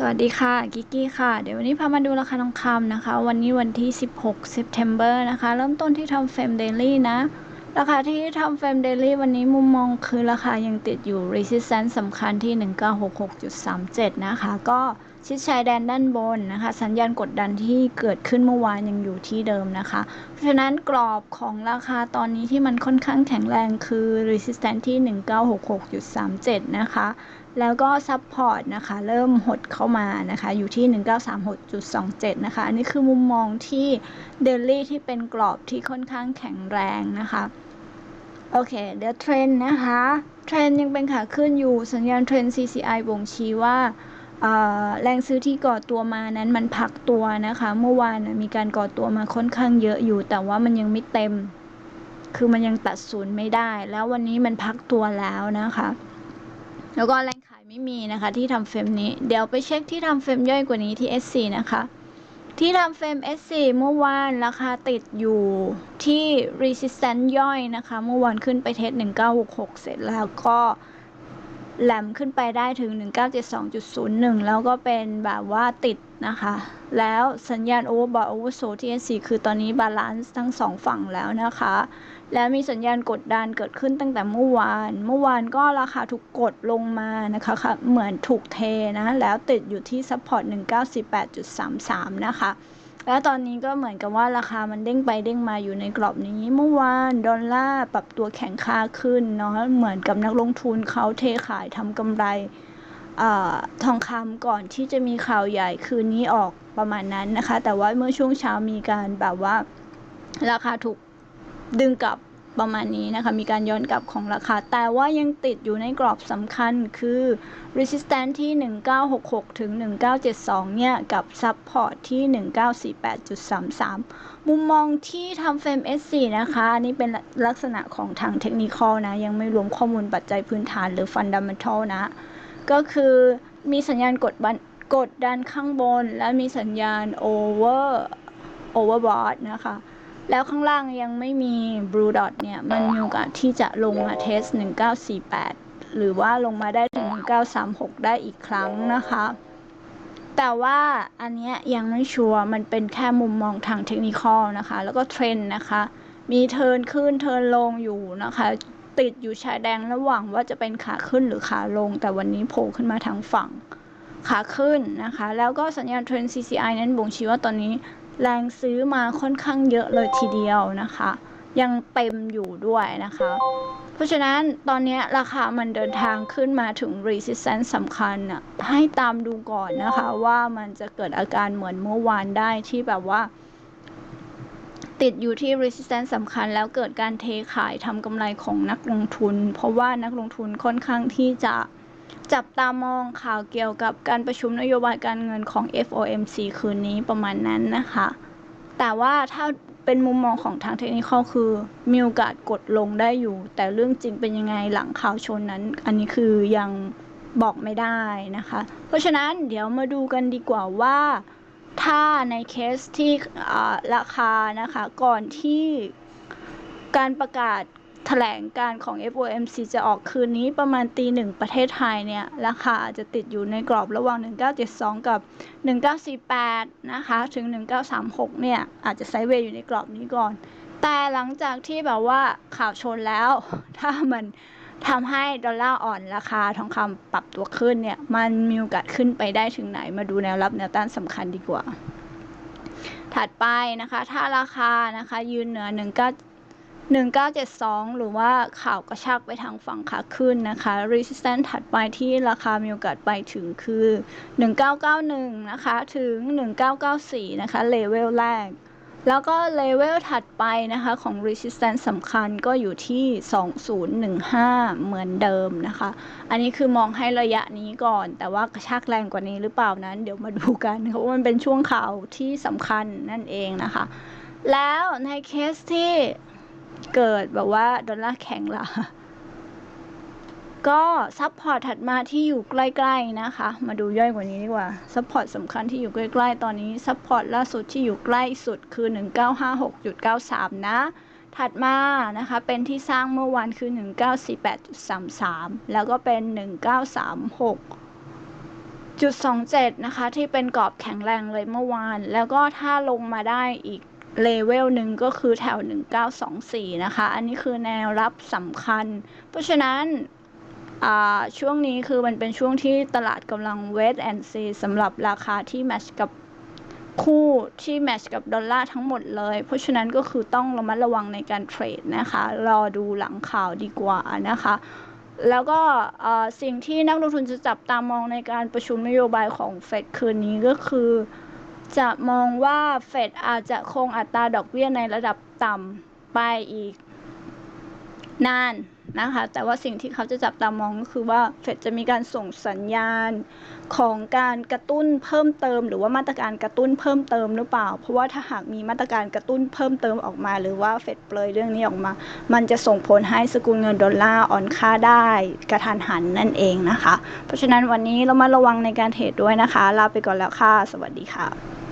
สวัสดีค่ะ กิกกี้ค่ะ เดี๋ยววันนี้พามาดูราคาทองคำนะคะ วันนี้วันที่ 16 September นะคะ เริ่มต้นที่ทำเฟรมเดลี่นะ ราคาที่ทำเฟรมเดลี่วันนี้มุมมองคือราคายังติดอยู่ resistance สำคัญที่ 1966.37 นะคะ ก็ ชิดชายแดนด้านบนนะคะ สัญญาณกดดันที่เกิดขึ้นเมื่อวานยังอยู่ที่เดิมนะคะ เพราะฉะนั้นกรอบของราคาตอนนี้ที่มันค่อนข้างแข็งแรงคือ resistance ที่ 1966.37 นะคะ แล้วก็ซับพอร์ตนะคะ เริ่มหดเข้ามานะคะ อยู่ที่ 1936.27 นะคะ อันนี้คือมุมมองที่เดลี่ที่เป็นกรอบที่ค่อนข้างแข็งแรงนะคะโอเค เดี๋ยวเทรนนะคะ เทรนยังเป็นขาขึ้นอยู่ สัญญาณเทรน CCI บ่งชี้ว่า แรงซื้อที่ก่อตัวมานั้นมันพักตัวนะคะ เมื่อวานมีการก่อตัวมาค่อนข้างเยอะอยู่ แต่ว่ามันยังไม่เต็ม คือมันยังตัดศูนย์ไม่ได้ แล้ววันนี้มันพักตัวแล้วนะคะ แล้วก็แรงขายไม่มีนะคะ ที่ทำเฟรมนี้ เดี๋ยวไปเช็คที่ทำเฟรมย่อยกว่านี้ที่ S4 นะคะ ที่ทำเฟรม S4 เมื่อวานราคาติดอยู่ที่ resistance ย่อยนะคะ เมื่อวานขึ้นไปเทส1966 เสร็จแล้วก็ แหลมขึ้นไปได้ถึง 1972.01 แล้วก็เป็นแบบว่าติดนะคะ แล้วสัญญาณ overbought oversold ที่ S4 คือตอนนี้บาลานซ์ทั้งสองฝั่งแล้วนะคะ แล้วมีสัญญาณกดดันเกิดขึ้นตั้งแต่เมื่อวาน เมื่อวานก็ราคาถูกกดลงมานะคะคะเหมือนถูกเทนะ แล้วติดอยู่ที่ซัพพอร์ต1948.33 นะคะ แล้วตอนนี้ก็เหมือนกับว่าราคามันเด้งไปเด้งมาอยู่ในกรอบนี้ เมื่อวานดอลลาร์ปรับตัวแข็งค่าขึ้นเนาะเหมือนกับนักลงทุนเขาเทขายทำกำไรอทองคำก่อนที่จะมีข่าวใหญ่คืนนี้ออกประมาณนั้นนะคะ แต่ว่าเมื่อช่วงเช้ามีการแบบว่าราคาถูกดึงกลับ ประมาณนี้นะคะ มีการย้อนกลับของราคา แต่ว่ายังติดอยู่ในกรอบสำคัญคือ resistance ที่ 1966 ถึง 1972 เนี่ย กับ support ที่ 1948.33 มุมมองที่ทำเฟรม S4 นะคะนนี้เป็นลักษณะของทางเทคนิคนะ ยังไม่รวมข้อมูลปัจจัยพื้นฐานหรือ fundamental นะ ก็คือมีสัญญาณกดบันกดดันข้างบน และมีสัญญาณ over overbought นะคะ แล้วข้างล่างยังไม่มี blue dot เนี่ย มันมีโอกาสที่จะลงมาเทส 1948 หรือว่าลงมาได้ถึง 1936 ได้อีกครั้งนะคะ แต่ว่าอันนี้ยังไม่ชัวร์ มันเป็นแค่มุมมองทางเทคนิคอลนะคะ แล้วก็เทรนด์นะคะ มีเทิร์นขึ้นเทิร์นลงอยู่นะคะ ติดอยู่ชายแดงระหว่างว่าจะเป็นขาขึ้นหรือขาลง แต่วันนี้โผล่ขึ้นมาทางฝั่งขาขึ้นนะคะ แล้วก็สัญญาณเทรน CCI นั้นบ่งชี้ว่าตอนนี้ แรงซื้อมาค่อนข้างเยอะเลยทีเดียวนะคะ ยังเต็มอยู่ด้วยนะคะ เพราะฉะนั้นตอนนี้ราคามันเดินทางขึ้นมาถึง resistance สำคัญน่ะให้ตามดูก่อนนะคะว่ามันจะเกิดอาการเหมือนเมื่อวานได้ที่แบบว่า ติดอยู่ที่ resistance สำคัญแล้วเกิดการเทขายทำกำไรของนักลงทุน เพราะว่านักลงทุนค่อนข้างที่จะ จับตามองข่าวเกี่ยวกับการประชุมนโยบายการเงินของ FOMC คืนนี้ประมาณนั้นนะคะ แต่ว่าถ้าเป็นมุมมองของทางเทคนิคคือมีโอกาสกดลงได้อยู่ แต่เรื่องจริงเป็นยังไงหลังข่าวชนนั้น อันนี้คือยังบอกไม่ได้นะคะ เพราะฉะนั้นเดี๋ยวมาดูกันดีกว่าว่าถ้าในเคสที่ราคานะคะก่อนที่การประกาศ ถลงการของ FOMC จะออกคืนนี้ประมาณตีหนึ่งประเทศไทยเนี่ย ราคาจะติดอยู่ในกรอบระหว่าง 1972 กับ 1948 นะคะ ถึง 1936 เนี่ย อาจจะไซด์เวย์อยู่ในกรอบนี้ก่อน แต่หลังจากที่แบบว่าข่าวชนแล้ว ถ้ามันทำให้ดอลลาร์อ่อนราคาทองคำปรับตัวขึ้นเนี่ย มันมีโอกาสขึ้นไปได้ถึงไหนมาดูแนวรับแนวต้านสำคัญดีกว่า ถัดไปนะคะ ถ้าราคานะคะยืนเหนือ19 1972 หรือว่าข่าวกระชากไปทางฝั่งขาขึ้นนะคะ resistance ถัดไปที่ราคามีโอกาสไปถึงคือ 1991 นะคะ ถึง 1994 นะคะ เลเวลแรก แล้วก็เลเวลถัดไปนะคะของ resistance สำคัญก็อยู่ที่ 2015 เหมือนเดิมนะคะ อันนี้คือมองให้ระยะนี้ก่อน แต่ว่ากระชากแรงกว่านี้หรือเปล่านั้น เดี๋ยวมาดูกันเพราะว่ามันเป็นช่วงข่าวที่สำคัญนั่นเองนะคะ แล้วในเคสที่ เกิดแบบว่าดอลลาร์แข็งละก็ซัพพอร์ตถัดมาที่อยู่ใกล้ๆนะคะ มาดูย่อยกว่านี้ดีกว่าซัพพอร์ตสำคัญที่อยู่ใกล้ๆ ตอนนี้ซัพพอร์ตล่าสุดที่อยู่ใกล้สุดคือ 1956.93 นะ ถัดมานะคะเป็นที่สร้างเมื่อวานคือ 1948.33 แล้วก็เป็น 1936จุดสองเจ็ดนะคะ ที่เป็นกรอบแข็งแรงเลยเมื่อวาน แล้วก็ถ้าลงมาได้อีก เลเวลหนึ่งก็คือแถว 1924 นะคะ อันนี้คือแนวรับสำคัญ เพราะฉะนั้นช่วงนี้คือมันเป็นช่วงที่ตลาดกำลัง wait and see สำหรับราคาที่แมชกับคู่ที่แมชกับดอลลาร์ทั้งหมดเลย เพราะฉะนั้นก็คือต้องระมัดระวังในการเทรดนะคะ รอดูหลังข่าวดีกว่านะคะ แล้วก็สิ่งที่นักลงทุนจะจับตามองในการประชุมนโยบายของเฟดคืนนี้ก็คือ จะมองว่าเฟดอาจจะคงอัตราดอกเบี้ยในระดับต่ำไปอีก นาน นะคะ แต่ว่าสิ่งที่เขาจะจับตามองก็คือว่าเฟดจะมีการส่งสัญญาณของการกระตุ้นเพิ่มเติม หรือว่ามาตรการกระตุ้นเพิ่มเติมหรือเปล่า เพราะว่าถ้าหากมีมาตรการกระตุ้นเพิ่มเติมออกมา หรือว่าเฟดเปลยเรื่องนี้ออกมา มันจะส่งผลให้สกุลเงินดอลลาร์อ่อนค่าได้กระทันหันนั่นเองนะคะ เพราะฉะนั้นวันนี้เรามาระวังในการเทรดด้วยนะคะ ลาไปก่อนแล้วค่ะ สวัสดีค่ะ